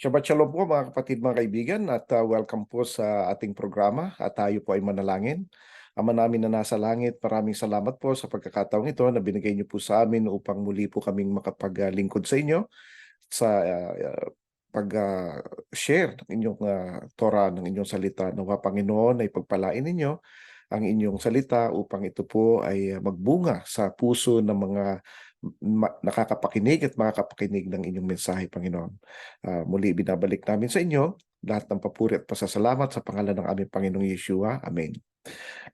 Shabbat Shalom po mga kapatid, mga kaibigan at uh, welcome po sa ating programa at tayo po ay manalangin. Ama namin na nasa langit, maraming salamat po sa pagkakataong ito na binigay niyo po sa amin upang muli po kaming makapaglingkod sa inyo sa uh, pag-share ng inyong uh, Torah, ng inyong salita. Nawa Panginoon ay pagpalain ninyo ang inyong salita upang ito po ay magbunga sa puso ng mga nakakapakinig at makakapakinig ng inyong mensahe, Panginoon. Uh, muli binabalik namin sa inyo lahat ng papuri at pasasalamat sa pangalan ng aming Panginoong Yeshua. Amen.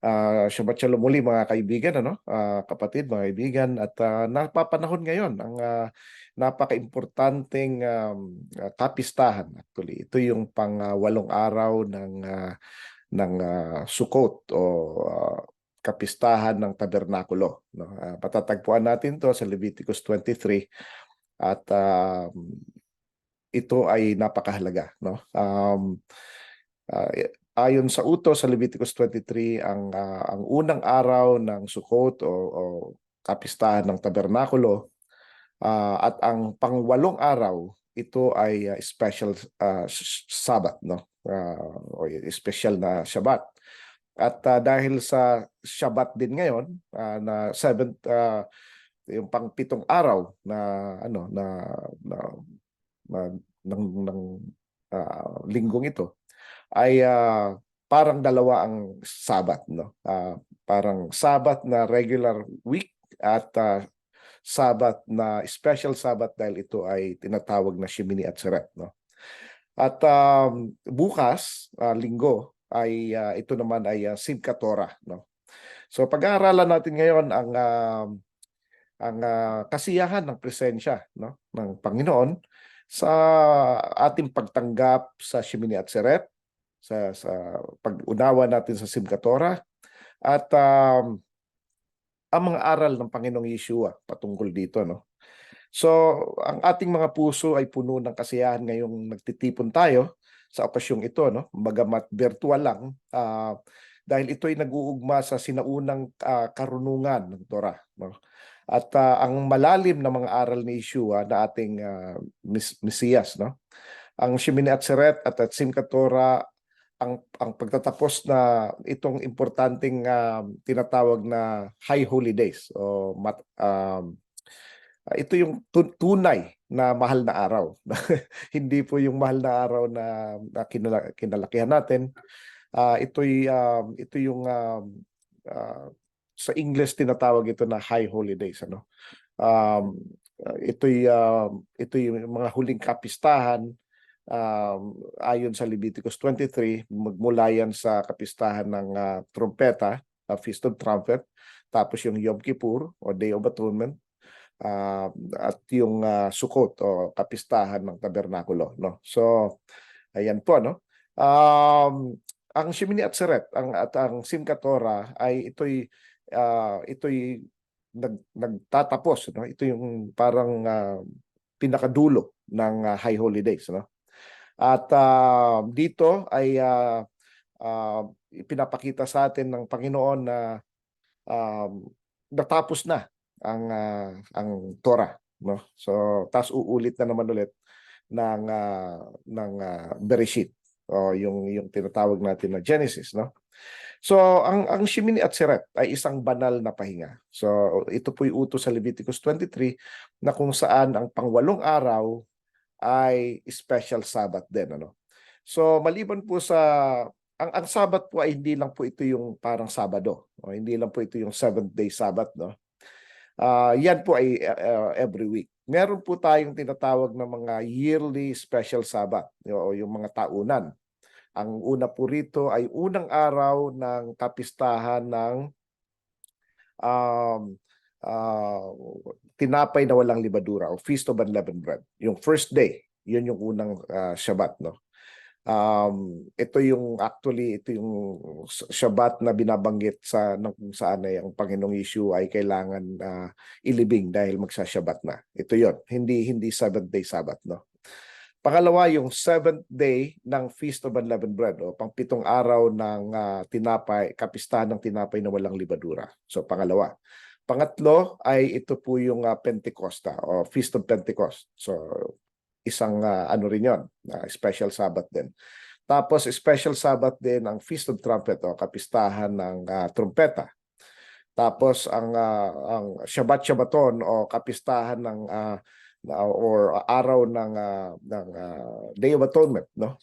Uh, Shabbat Shalom muli mga kaibigan, ano? Uh, kapatid, mga kaibigan. At uh, napapanahon ngayon ang uh, napaka-importanting um, uh, kapistahan. Actually, ito yung pang uh, araw ng uh, ng uh, Sukkot o uh, kapistahan ng tabernakulo. No? Uh, patatagpuan natin to sa Leviticus 23 at uh, ito ay napakahalaga. No? Um, uh, ayon sa utos sa Leviticus 23, ang, uh, ang unang araw ng Sukkot o, o kapistahan ng tabernakulo uh, at ang pangwalong araw ito ay uh, special uh, Sabbath no uh, o special na Shabbat at uh, dahil sa Shabbat din ngayon uh, na seventh uh, yung pang pitong araw na ano na na, na ng ng uh, linggong ito ay uh, parang dalawa ang Sabat no. Uh, parang Sabat na regular week at uh, Sabat na special Sabat dahil ito ay tinatawag na Shemini at Seret no. At um, bukas, uh, linggo, ay uh, ito naman ay uh, Simchat Torah no. So pag-aaralan natin ngayon ang uh, ang uh, kasiyahan ng presensya no ng Panginoon sa ating pagtanggap sa Shemini at Seret sa sa pag-unawa natin sa Simchat Torah at um, ang mga aral ng Panginoong Yeshua patungkol dito no. So ang ating mga puso ay puno ng kasiyahan ngayong nagtitipon tayo sa okasyong ito no? Bagamat virtual lang uh, dahil ito ay nag-uugma sa sinaunang uh, karunungan ng Torah no? At uh, ang malalim na mga aral ni Yeshua na ating uh, mis- Mesiyas no? Ang Shemini Atzeret at at Simchat Torah ang ang pagtatapos na itong importanteng uh, tinatawag na high holy days o mat, uh, ito yung tunay na mahal na araw. Hindi po yung mahal na araw na, na kinala, kinalakihan natin. Uh, ito'y uh, ito yung uh, uh, sa English tinatawag ito na high holidays ano. Um, ito'y uh, ito yung mga huling kapistahan um, ayon sa Leviticus 23 magmula yan sa kapistahan ng uh, trumpeta, uh, Feast of Trumpet, tapos yung Yom Kippur o Day of Atonement, uh, at yung uh, Sukkot o kapistahan ng tabernakulo no? So ayan po no? Um, ang Shemini at Seret ang at ang Simchat Torah ay ito'y uh, ito'y nag, nagtatapos no? Ito yung parang uh, pinakadulo ng uh, high holidays no? At uh, dito ay uh, uh, ipinapakita sa atin ng Panginoon na uh, natapos na ang uh, ang Torah no? So tas uulit na naman ulit ng uh, ng uh, Bereshit o yung yung tinatawag natin na Genesis no? So ang ang Shemini at Seret ay isang banal na pahinga. So ito po yung utos sa Leviticus 23 na kung saan ang pangwalong araw ay special Sabbath din ano? So maliban po sa ang ang Sabbath po ay hindi lang po ito yung parang Sabado o hindi lang po ito yung seventh day Sabbath no Uh, yan po ay uh, every week. Meron po tayong tinatawag na mga yearly special Sabbath o yung mga taunan. Ang una po rito ay unang araw ng kapistahan ng um, uh, tinapay na walang libadura o Feast of Unleavened Bread. Yung first day, yun yung unang uh, Shabbat. No? Um, ito yung actually ito yung Shabbat na binabanggit sa ng kung saan ay ang Panginoong Yeshua ay kailangan uh, ilibing dahil magsa-Shabbat na. Ito yon hindi hindi seventh day Sabbath no. Pangalawa yung seventh day ng Feast of Unleavened Bread o pangpitong araw ng uh, tinapay, kapistahan ng tinapay na walang libadura. So pangalawa. Pangatlo ay ito po yung uh, Pentecosta o Feast of Pentecost. So isang ah, ano rin yon, special Sabbath din. Tapos special Sabbath din ang Feast of Trumpet o kapistahan ng ah, trumpeta. Tapos ang ah, ang Shabbat Shabbaton o kapistahan ng ah, na- or araw ng ah, ng ah, Day of Atonement, no?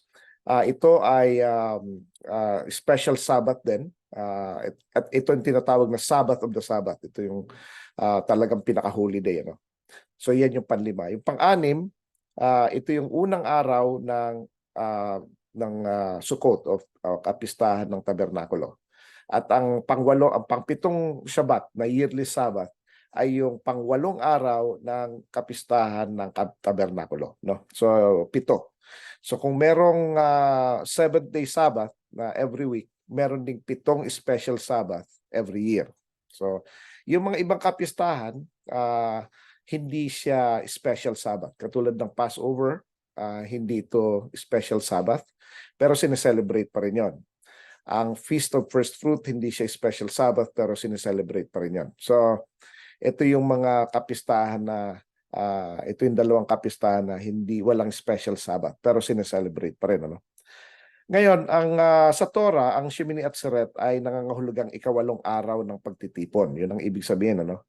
Ah, ito ay um, ah, special Sabbath din. Ah, at, ito yung tinatawag na Sabbath of the Sabbath. Ito yung ah, talagang pinaka-holiday, ano? So yan yung panlima. Yung pang-anim, ah, ito yung unang araw ng ah, ng ah, Sukkot o o kapistahan ng tabernakulo. At ang pangwalo, ang pangpitong Shabbat na yearly Sabbath ay yung pangwalong araw ng kapistahan ng tabernakulo, no? So pito. So kung merong ah, seventh day Sabbath na every week, meron ding pitong special Sabbath every year. So yung mga ibang kapistahan, ah, hindi siya special Sabbath. Katulad ng Passover, ah, hindi ito special Sabbath, pero sineselebrate pa rin yon. Ang Feast of First Fruit, hindi siya special Sabbath, pero sineselebrate pa rin yon. So, ito yung mga kapistahan na, ah, ito yung dalawang kapistahan na hindi, walang special Sabbath, pero sineselebrate pa rin. Ano? Ngayon, ang ah, sa Torah, ang Shemini Atzeret ay nangangahulugang ikawalong araw ng pagtitipon. Yun ang ibig sabihin, ano?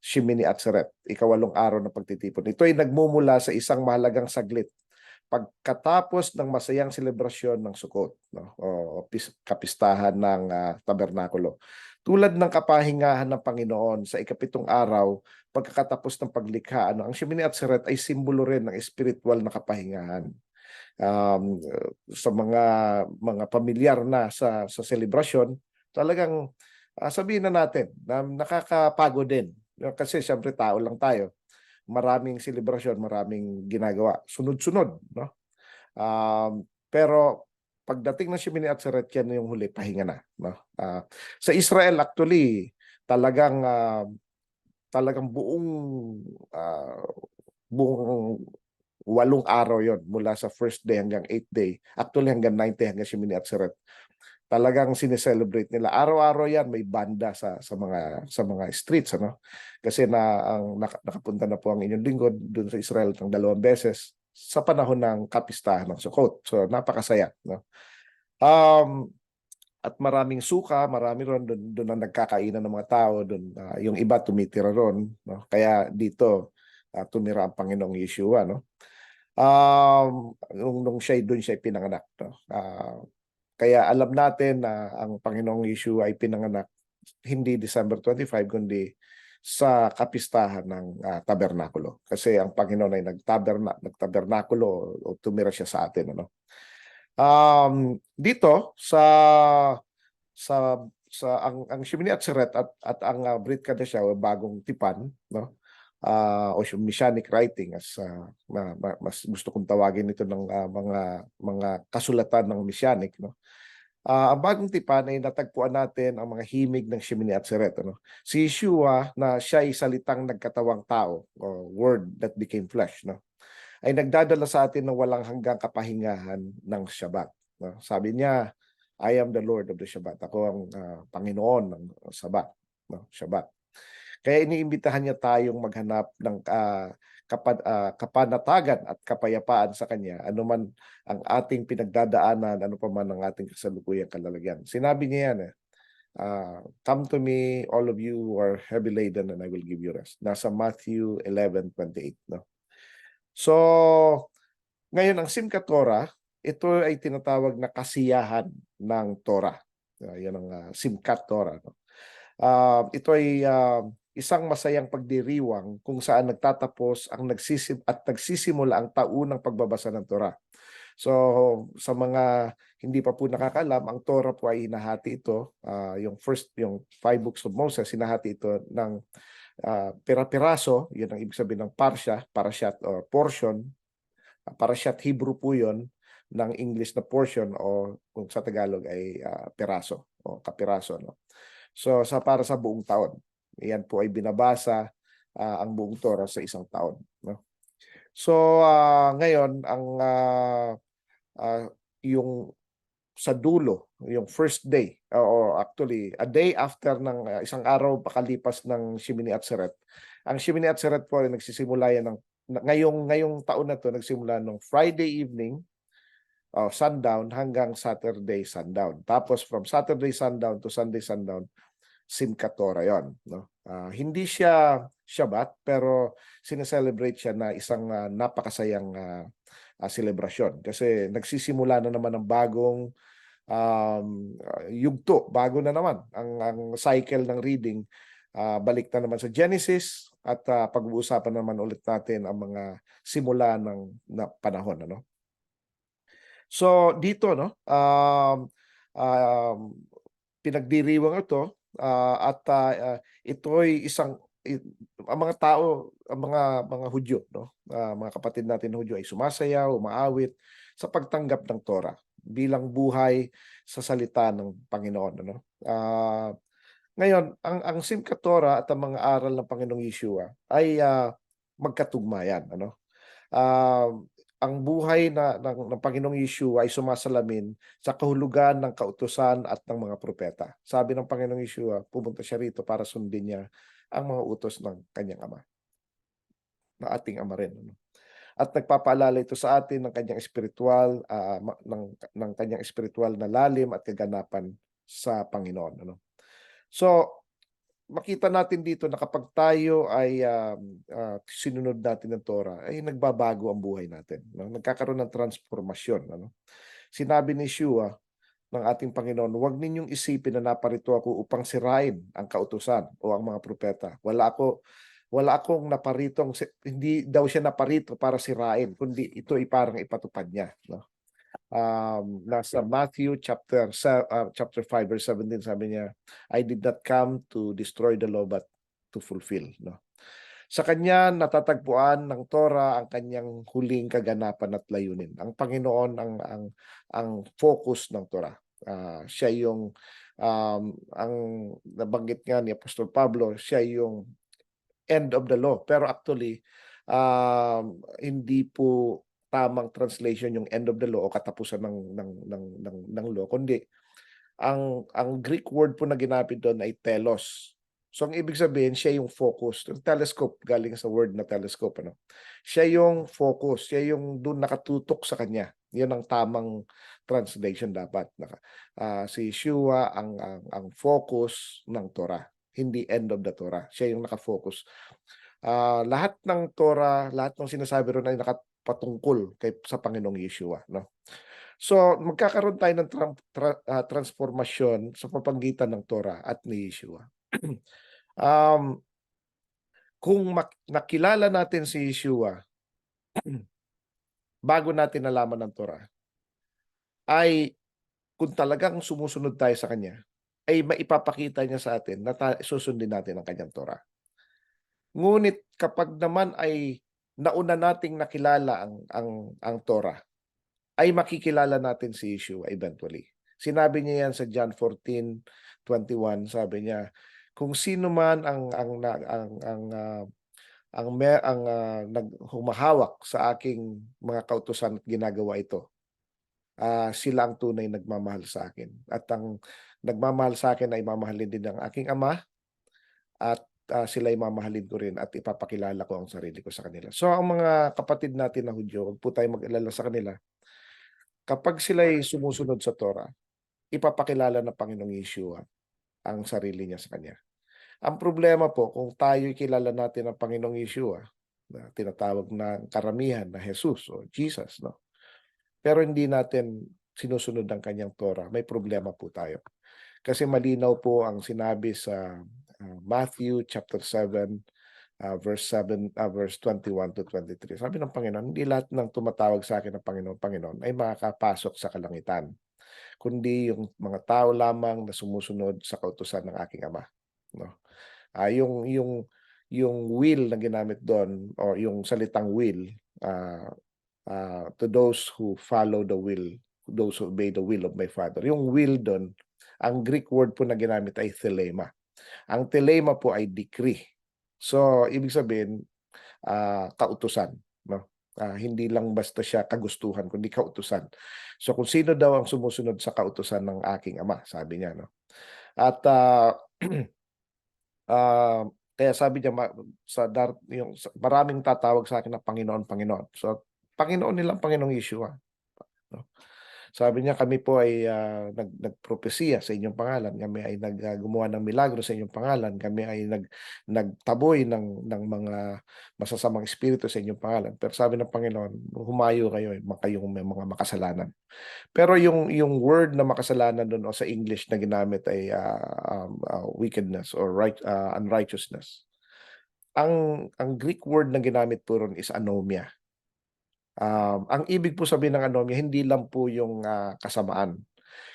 Shemini Atzeret, ikawalong araw ng pagtitipon. Ito ay nagmumula sa isang mahalagang saglit pagkatapos ng masayang selebrasyon ng Sukkot, no? O pis- kapistahan ng ah, tabernakulo. Tulad ng kapahingahan ng Panginoon sa ikapitong araw, pagkakatapos ng paglikha, ano, ang Shemini Atzeret ay simbolo rin ng espiritual na kapahingahan. Um, sa mga mga pamilyar na sa sa selebrasyon, talagang ah, sabihin na natin na nakakapagod din. Kasi siyempre tao lang tayo maraming selebrasyon, maraming ginagawa. Sunod-sunod, no? Um, pero pagdating ng Shemini Atzeret, yan yung huli, pahinga na. No? Ah, sa Israel, actually, talagang ah, talagang buong ah, buong walong araw yon mula sa first day hanggang eighth day. Actually, hanggang ninth day, hanggang Shemini Atzeret. Talagang sineselebrate nila. Araw-araw yan may banda sa sa mga sa mga streets ano. Kasi na ang naka- nakapunta na po ang inyong lingkod doon sa Israel ng dalawang beses sa panahon ng kapistahan ng Sukkot. So napakasaya, no. Um at maraming suka, marami ron doon doon ang nagkakainan ng mga tao doon. ah, yung iba tumitira ron, no. Kaya dito ah, tumira ang Panginoong Yeshua, no. Um nung, nung siya doon siya pinanganak, no. Ah, kaya alam natin na ang Panginoong Yeshua ay pinanganak hindi December 25 kundi sa kapistahan ng ah, tabernakulo. Kasi ang Panginoon ay nagtaberna, nagtabernakulo o, tumira siya sa atin ano. Um dito sa sa sa ang ang Shemini Atzeret at at ang uh, Brit Kadesha o bagong tipan no ah o Messianic writing as ma- mas gusto kong tawagin ito ng ah, mga mga kasulatan ng Messianic no Ah, ang bagong tipan ay natagpuan natin ang mga himig ng Shemini Atzeret. Ano? Si Yeshua na siya ay salitang nagkatawang tao, o word that became flesh, no? ay nagdadala sa atin ng walang hanggang kapahingahan ng Shabbat. No? Sabi niya, I am the Lord of the Shabbat. Ako ang ah, Panginoon ng Sabat, no? Shabbat. Kaya iniimbitahan niya tayong maghanap ng ah, kapad, ah, kapanatagan at kapayapaan sa Kanya, anuman ang ating pinagdadaanan, ano pa man ang ating kasalukuyang kalalagyan. Sinabi niya yan eh, ah, Come to me, all of you who are heavy laden and I will give you rest. Nasa Matthew 11:28. No? So, ngayon ang Simchat Torah, ito ay tinatawag na kasiyahan ng Torah. Ah, yan ang ah, Simchat Torah. No? Ah, ito ay ah, isang masayang pagdiriwang kung saan nagtatapos ang nagsisim at nagsisimula ang taunang pagbabasa ng Torah. So sa mga hindi pa po nakakalam, ang Torah po ay hinahati ito, ah, yung first yung five books of Moses, hinahati ito ng ah, pira-piraso, yun ang ibig sabihin ng parsha, parashat or portion. Ah, Parashat Hebrew po yun ng English na portion o kung sa Tagalog ay ah, piraso o kapiraso no. So sa para sa buong taon. Yan po ay binabasa ah, ang buong Torah sa isang taon, no. So ah, ngayon ang ah, ah, yung sa dulo, yung first day or actually a day after ng ah, isang araw pakalipas ng Shemini Atzeret. Ang Shemini Atzeret po ay nagsisimula yan ng ngayong ngayong taon na 'to nagsimula nung Friday evening, oh, sundown hanggang Saturday sundown. Tapos from Saturday sundown to Sunday sundown, Simchat Torah 'yon, 'no? Ah, hindi siya Shabbat pero sine-celebrate siya na isang, ah, napakasayang, ah, ah, selebrasyon kasi nagsisimula na naman ang bagong, um, yugto, bago na naman ang ang cycle ng reading. Ah, balik na naman sa Genesis at, ah, pag-uusapan naman ulit natin ang mga simula ng na panahon, ano? So dito 'no, um, um, pinagdiriwang ito, ah, at, ah, ah, ito'y isang i ang mga tao, ang mga mga Hudyo 'no, ah, mga kapatid natin Hudyo ay sumasayaw, umaawit sa pagtanggap ng Torah bilang buhay sa salita ng Panginoon, ano? Ah, ngayon ang ang Simchat Torah at ang mga aral ng Panginoong Yeshua ay, ah, magkatugma yan, ano? Um, ang buhay na ng ng Panginoong Yeshua ay sumasalamin sa kahulugan ng kautusan at ng mga propeta. Sabi ng Panginoong Yeshua, pumunta siya rito para sundin niya ang mga utos ng kanyang Ama. Na ating Ama rin, ano? At nagpapaalala ito sa atin ng kanyang espiritual, ma ng ng kanyang espiritual na lalim at kaganapan sa Panginoon, ano? So, makita natin dito na kapag tayo ay, um, ah, sinunod natin ang Torah, ay nagbabago ang buhay natin, 'no? Nagkakaroon ng transformasyon, ano? Sinabi ni Yeshua ng ating Panginoon, "Huwag ninyong isipin na naparito ako upang sirain ang kautusan o ang mga propeta. Wala ako wala akong naparitong hindi daw siya naparito para sirain, kundi ito ay parang ipatupad niya," 'no? Um, nasa Matthew chapter ah, chapter 5 verse 17 sabi niya, "I did not come to destroy the law but to fulfill," 'no? Sa kanya natatagpuan ng Torah ang kanyang huling kaganapan at layunin. Ang Panginoon ang ang ang focus ng Torah. Ah, siya yung, um, ang nabanggit nga ni Apostol Pablo, siya yung end of the law. Pero actually, um, hindi po tamang translation yung end of the law o katapusan ng ng ng ng ng law, kundi ang ang Greek word po na ginamit doon ay telos. So ang ibig sabihin siya yung focus. Yung telescope galing sa word na telescope ano. Siya yung focus, siya yung doon nakatutok sa kanya. 'Yun ang tamang translation dapat. Naka, ah, si Yeshua ang, ang ang focus ng Torah, hindi end of the Torah. Siya yung naka-focus. Ah, lahat ng Torah, lahat ng sinasabi roon ay nakapatungkol kay sa Panginoong Yeshua, no? So magkakaroon tayo ng tram tra ah, transformasyon sa papagitan ng Torah at ni Yeshua. Um, kung nakilala natin si Yeshua bago natin nalaman ang Torah, ay kung talagang sumusunod tayo sa kanya, ay maipapakita niya sa atin na susundin natin ang kanyang Torah. Ngunit kapag naman ay nauna nating nakilala ang ang ang Torah, ay makikilala natin si Yeshua eventually. Sinabi niya yan sa John 14:21, sabi niya, "Kung sino man ang ang ang ang, ah, ang me ang, ah, nag humahawak sa aking mga kautusan at ginagawa ito, ah, sila ang tunay nagmamahal sa akin. At ang nagmamahal sa akin ay mamahalin din ng aking Ama at, ah, sila'y mamahalin ko rin at ipapakilala ko ang sarili ko sa kanila." So ang mga kapatid natin na Hudyo, 'wag po tayong mag-alala sa kanila. Kapag sila'y sumusunod sa Torah, ipapakilala ng Panginoong Yeshua ang sarili niya sa kanya. Ang problema po kung tayo'y kilala natin ang Panginoong Yeshua, na tinatawag ng karamihan na Jesus o Jesus, no? Pero hindi natin sinusunod ang kanyang Torah, may problema po tayo. Kasi malinaw po ang sinabi sa, ah, Matthew chapter 7, ah, verse 7, ah, verse 21 to 23. Sabi ng Panginoon, "Hindi lahat ng tumatawag sa akin na Panginoon, Panginoon ay makakapasok sa kalangitan, kundi yung mga tao lamang na sumusunod sa kautusan ng aking Ama." No? Ah, yung yung yung will na ginamit doon o yung salitang will, ah, ah, to those who follow the will, those who obey the will of my Father. Yung will doon, ang Greek word po na ginamit ay thelema. Ang thelema po ay decree. So ibig sabihin, ah, kautusan, no? Ah, hindi lang basta siya kagustuhan kundi kautusan. So kung sino daw ang sumusunod sa kautusan ng aking Ama, sabi niya, no? At, ah, ah, Kaya sabi niya sa dar yung maraming tatawag sa akin na Panginoon, Panginoon. So, Panginoon nilang Panginoong Yeshua, no. Sabi niya, "Kami po ay, ah, nag nagpropesiya sa inyong pangalan, kami ay nag ah, gumawa ng milagro sa inyong pangalan, kami ay nag nagtaboy ng ng mga masasamang espiritu sa inyong pangalan." Pero sabi ng Panginoon, "Humayo kayo, eh, kayong may mga makasalanan." Pero yung yung word na makasalanan dun o sa English na ginamit ay, ah, um, ah, wickedness or right ah, unrighteousness. Ang ang Greek word na ginamit po ron is anomia. Um, ang ibig po sabihin ng anomia hindi lang po yung, ah, kasamaan,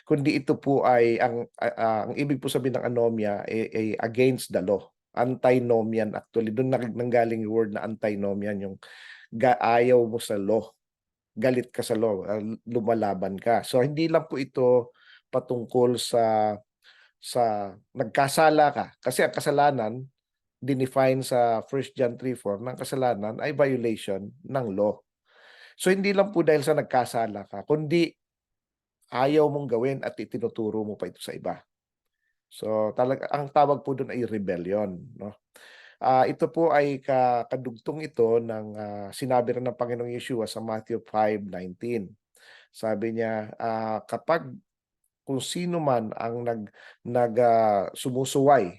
kundi ito po ay ang, ah, ah, ang ibig po sabihin ng anomia, eh, eh, against the law, antinomian actually nang nanggaling yung word na antinomian yung ayaw mo sa law, galit ka sa law, ah, lumalaban ka. So hindi lang po ito patungkol sa sa nagkasala ka, kasi ang kasalanan dinefine sa 1 John 3:4 ng kasalanan ay violation ng law. So hindi lang po dahil sa nagkasala ka, kundi ayaw mong gawin at itinuturo mo pa ito sa iba. So talaga ang tawag po dun ay rebellion, no. Ah, ito po ay ka kadugtong ito ng, ah, sinabi rin ng Panginoong Yeshua sa Matthew 5:19. Sabi niya, ah, kapag kung sino man ang nag nag, ah, sumusuway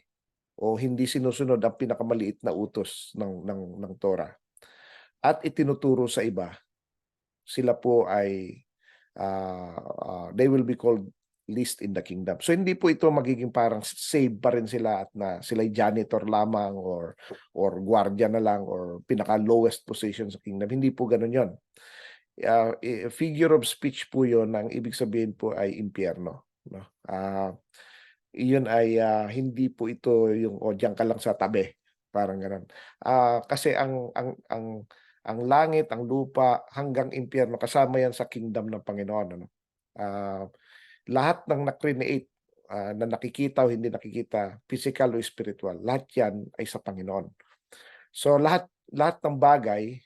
o hindi sinusunod ang pinakamaliit na utos ng ng ng Torah at itinuturo sa iba, sila po ay, ah, ah, they will be called least in the kingdom. So hindi po ito magiging parang save pa rin sila at na sila'y janitor lamang or or gwardiya na lang or pinaka-lowest position sa kingdom, hindi po gano'n 'yon. Ah, eh, figure of speech po 'yun, ang ibig sabihin po ay impyerno, 'no. Ah, iyon ay, ah, hindi po ito yung, "O diyan ka lang sa tabi," parang gano'n. Ah, kasi ang ang ang ang langit, ang lupa, hanggang impyerno kasama 'yan sa kingdom ng Panginoon, ano. Ah, lahat ng na-create, ah, na nakikita o hindi nakikita, pisikal o spiritual, lahat 'yan ay sa Panginoon. So lahat lahat ng bagay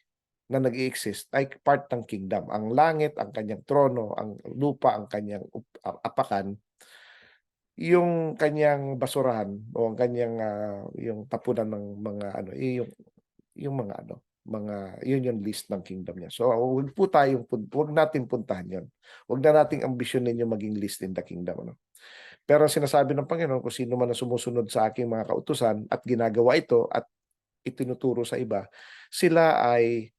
na nag-e-exist ay part ng kingdom. Ang langit, ang kanyang trono, ang lupa, ang kanyang ah, apakan, yung kanyang basurahan o ang kanyang, ah, yung tapunan ng mga ano, eh, yung yung mga ano, mga yun yung list ng kingdom niya. So wag po tayong wag nating puntahan yun. Wag na nating ambisyonin yung maging least in the kingdom, ano. Pero sinasabi ng Panginoon, kung sino man ang sumusunod sa aking mga kautusan at ginagawa ito at itinuturo sa iba, sila ay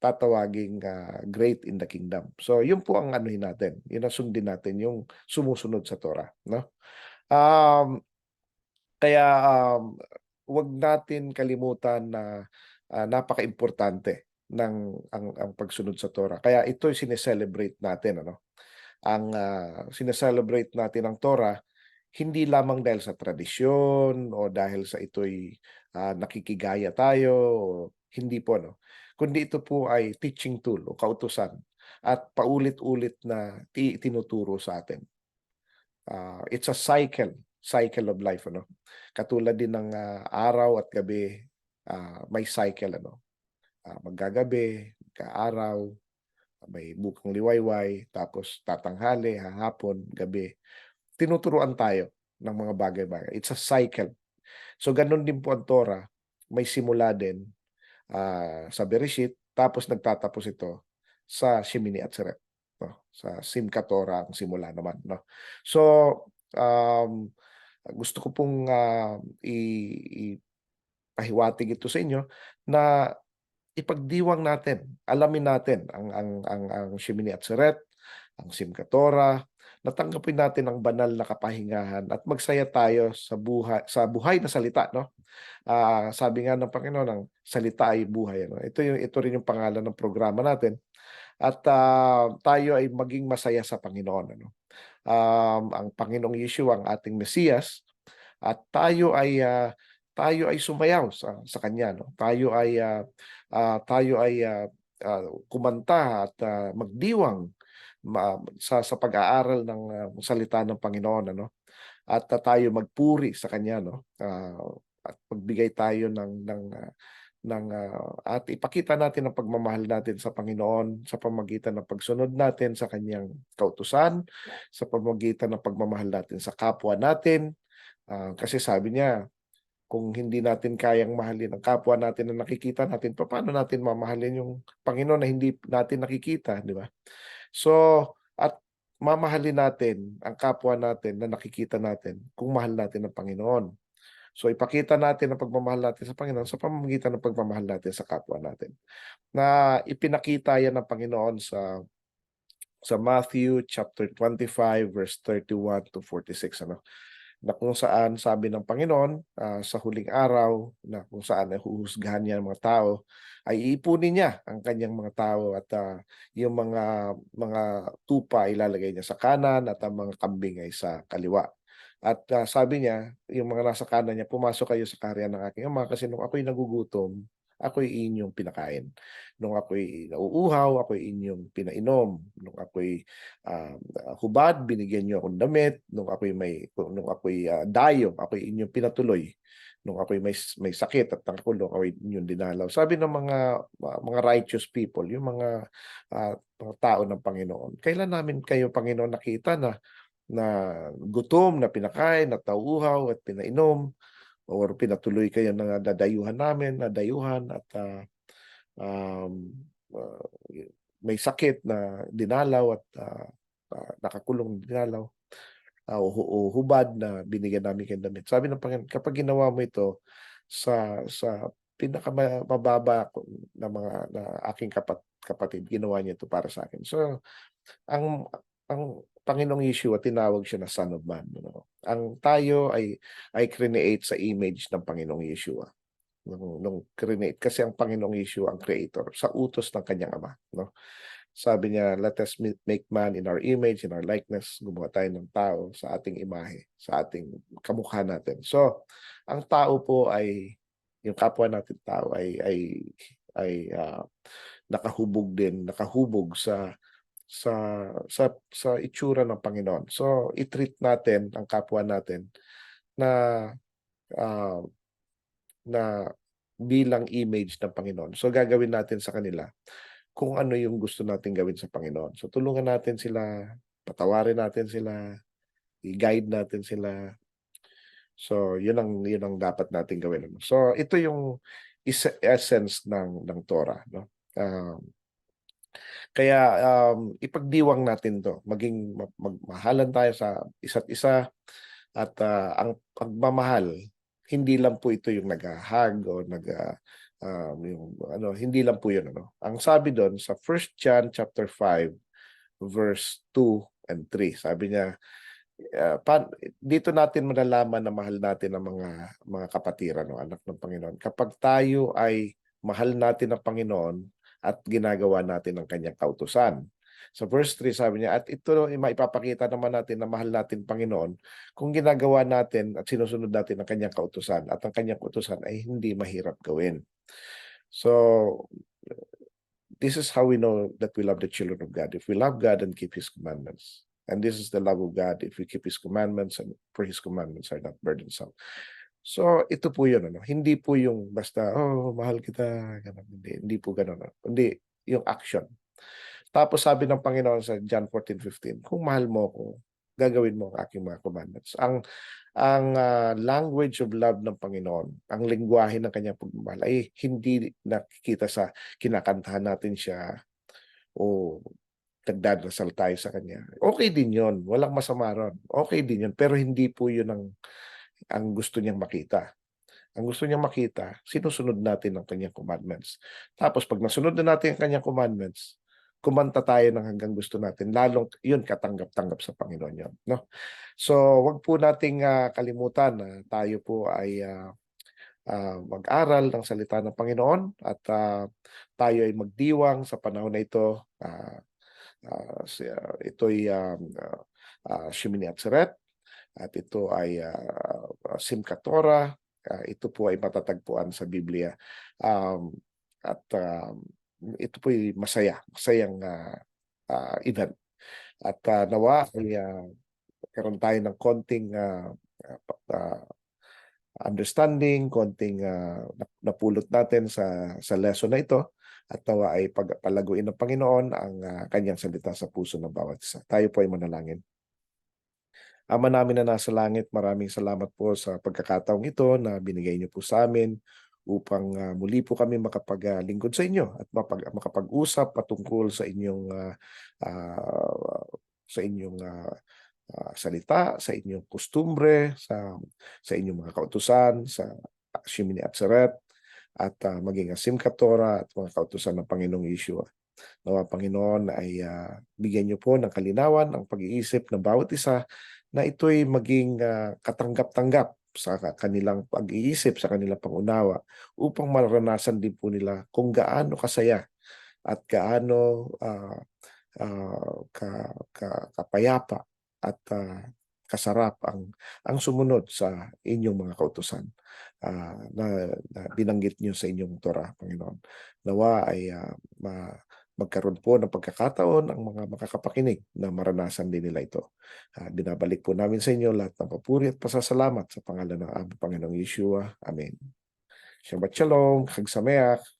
tatawaging, ah, great in the kingdom. So yun po ang anuhin natin, yun ang sundin natin, yung sumusunod sa Torah, 'no. Um, kaya, um, wag natin kalimutan na, ah, napakaimportante ng ang ang pagsunod sa Torah. Kaya ito'y sine-celebrate natin, ano. Ang, ah, sine-celebrate natin ang Torah hindi lamang dahil sa tradisyon o dahil sa ito'y, ah, nakikigaya tayo o hindi po, 'no. Kundi ito po ay teaching tool o kautusan at paulit-ulit na ti tinuturo sa atin. Ah, it's a cycle, cycle of life, ano. Katulad din ng, ah, araw at gabi, ah, may cycle, ano. Ah, maggagabi, mag-aaraw, may bukang liwayway, tapos tatanghali, hahapon, gabi. Tinuturuan tayo ng mga bagay-bagay. It's a cycle. So gano'n din po ang Torah, may simula din, ah, sa Bereshit tapos nagtatapos ito sa Shemini Atzeret, 'no. Sa Simchat Torah ang simula naman, 'no. So, um, gusto ko pong, ah, i ipahiwatig ito sa inyo na ipagdiwang natin, alamin natin ang ang ang ang Shemini Atzeret, ang Simchat Torah, na tanggapin natin ang banal na kapahingahan at magsaya tayo sa buhay sa buhay na salita, 'no. Ah, sabi nga ng Panginoon, ang salita ay buhay, ano. Ito yung ito rin yung pangalan ng programa natin at, ah, tayo ay maging masaya sa Panginoon, ano. Um, ang Panginoong Yeshua ang ating Mesiyas at tayo ay, ah, tayo ay sumayaw sa sa kanya, 'no. Tayo ay, ah, ah, tayo ay, ah, ah, kumanta at, ah, magdiwang ma sa sa pag-aaral ng, ah, salita ng Panginoon, ano. At, ah, tayo magpuri sa kanya, 'no, ah, at magbigay tayo ng ng, ah, ng, ah, at ipakita natin ang pagmamahal natin sa Panginoon sa pamamagitan ng pagsunod natin sa kanyang kautusan, sa pamamagitan ng pagmamahal natin sa kapwa natin. Ah, kasi sabi niya, kung hindi natin kayang mahalin ang kapwa natin na nakikita natin, paano natin mamahalin yung Panginoon na hindi natin nakikita, di ba? So, at mamahalin natin ang kapwa natin na nakikita natin kung mahal natin ang Panginoon. So ipakita natin ang pagmamahal natin sa Panginoon sa pamamagitan ng pagmamahal natin sa kapwa natin. Na ipinakita yan ng Panginoon sa sa Matthew chapter 25 verse 31 to 46 ano na kung saan sabi ng Panginoon uh, sa huling araw na kung saan ay huhusgahan niya ng mga tao ay iipunin niya ang kanyang mga tao at uh, yung mga mga tupa ilalagay niya sa kanan at ang mga kambing ay sa kaliwa. At uh, sabi niya, yung mga nasa kanan niya, pumasok kayo sa karya ng aking ama kasi nung ako'y nagugutom, ako'y inyong pinakain. Nung ako'y nauuhaw, ako'y inyong pinainom. Nung ako'y uh, hubad, binigyan niyo akong damit. Nung ako'y may nung ako'y uh, dayo, ako'y inyong pinatuloy. Nung ako'y may may sakit at tangkulo, ako'y inyong dinalaw. Sabi ng mga uh, mga righteous people, yung mga uh, mga tao ng Panginoon, kailan namin kayo Panginoon nakita na na gutom, na pinakain, na tauuhaw at pinainom or pinatuloy kayo ng dadayuhan namin, nadayuhan at uh, um, uh, may sakit na dinalaw at uh, uh, nakakulong dinalaw uh, o hubad na binigyan namin kayo damit. Sabi ng Panginoon, kapag ginawa mo ito sa sa pinakamababa na mga na aking kapat, kapatid, ginawa niya ito para sa akin. So, ang ang Panginoong Yeshua, tinawag siya na Son of Man. No? Ang tayo ay, ay create sa image ng Panginoong Yeshua. Nung, nung create, kasi ang Panginoong Yeshua ang creator sa utos ng kanyang ama. No? Sabi niya, let us make man in our image, in our likeness. Gumawa tayo ng tao sa ating imahe, sa ating kamukha natin. So, ang tao po ay, yung kapwa natin tao ay, ay, ay uh, nakahubog din, nakahubog sa sa sa sa itsura ng Panginoon. So i-treat natin ang kapwa natin na uh, na bilang image ng Panginoon. So gagawin natin sa kanila kung ano yung gusto natin gawin sa Panginoon. So tulungan natin sila, patawarin natin sila, i-guide natin sila. So yun ang yun ang dapat natin gawin. So ito yung essence ng ng Torah, no? Um, kaya um, ipagdiwang natin to, maging magmahalan tayo sa isa't isa at uh, ang pagmamahal hindi lang po ito yung nag-hug o nag uh, um, yung ano hindi lang po yun ano. Ang sabi doon sa 1 John chapter 5 verse 2 and 3, sabi niya uh, pan, dito natin malalaman na mahal natin ang mga mga kapatiran no, anak ng Panginoon. Kapag tayo ay mahal natin ang Panginoon, at ginagawa natin ang kanyang kautusan. Sa verse 3 sabi niya, at ito maipapakita naman natin na mahal natin Panginoon kung ginagawa natin at sinusunod natin ang kanyang kautusan at ang kanyang kautusan ay hindi mahirap gawin. So, this is how we know that we love the children of God. If we love God and keep His commandments. And this is the love of God if we keep His commandments and for His commandments are not burdensome. So, ito po yun. Ano? Hindi po yung basta, oh, mahal kita. Ganun. Hindi, hindi po ganun. Ano? Hindi, yung action. Tapos sabi ng Panginoon sa John 14:15, kung mahal mo ako, gagawin mo ang aking mga commandments. Ang ang uh, language of love ng Panginoon, ang lengguwahe ng kanyang pagmamahal ay hindi nakikita sa kinakantahan natin siya o nagdadasal tayo sa kanya. Okay din yon, walang masama ron. Okay din yon, pero hindi po yun ang ang gusto niyang makita. Ang gusto niyang makita, sinusunod natin ang kanyang commandments. Tapos pag nasunod na natin ang kanyang commandments, kumanta tayo ng hanggang gusto natin. Lalong yun katanggap-tanggap sa Panginoon yun. No? So wag po nating uh, kalimutan na tayo po ay uh, uh, mag-aral ng salita ng Panginoon at uh, tayo ay magdiwang sa panahon na ito. Uh, uh, ito'y um, uh, uh, Shimini Atzeret at ito ay uh, Simchat Torah. Uh, ito po ay matatagpuan sa Biblia. Um, at um, ito po ay masaya, masayang uh, uh, event. At uh, nawa ay uh, karoon tayo ng konting uh, uh, understanding, konting uh, napulot natin sa sa lesson na ito at nawa ay pagpalaguin ng Panginoon ang uh, kanyang salita sa puso ng bawat isa. Tayo po ay manalangin. Ama namin na nasa langit, maraming salamat po sa pagkakataong ito na binigay niyo po sa amin upang ah, muli po kami makapaglingkod sa inyo at mapag, makapag-usap patungkol sa inyong ah, ah, sa inyong ah, ah, salita, sa inyong kostumbre, sa sa inyong mga kautusan, sa Shimini Atzeret, at ah, maging Asim Katora at mga kautusan ng Panginoong Yeshua. Nawa Panginoon ay ah, bigyan niyo po ng kalinawan ang pag-iisip ng bawat isa na ito'y maging ah, katanggap-tanggap sa ka- kanilang pag-iisip, sa kanilang pangunawa upang maranasan din po nila kung gaano kasaya at gaano ah, ah, ka, ka- kapayapa at ah, kasarap ang ang sumunod sa inyong mga kautusan ah, na, na binanggit niyo sa inyong Torah, Panginoon. Nawa ay ah, ma, magkaroon po ng pagkakataon ang mga makakapakinig na maranasan din nila ito. Ah, binabalik po namin sa inyo lahat ng papuri at pasasalamat sa pangalan ng aming Panginoong Yeshua. Amen. Shabbat Shalom, Chag Sameach.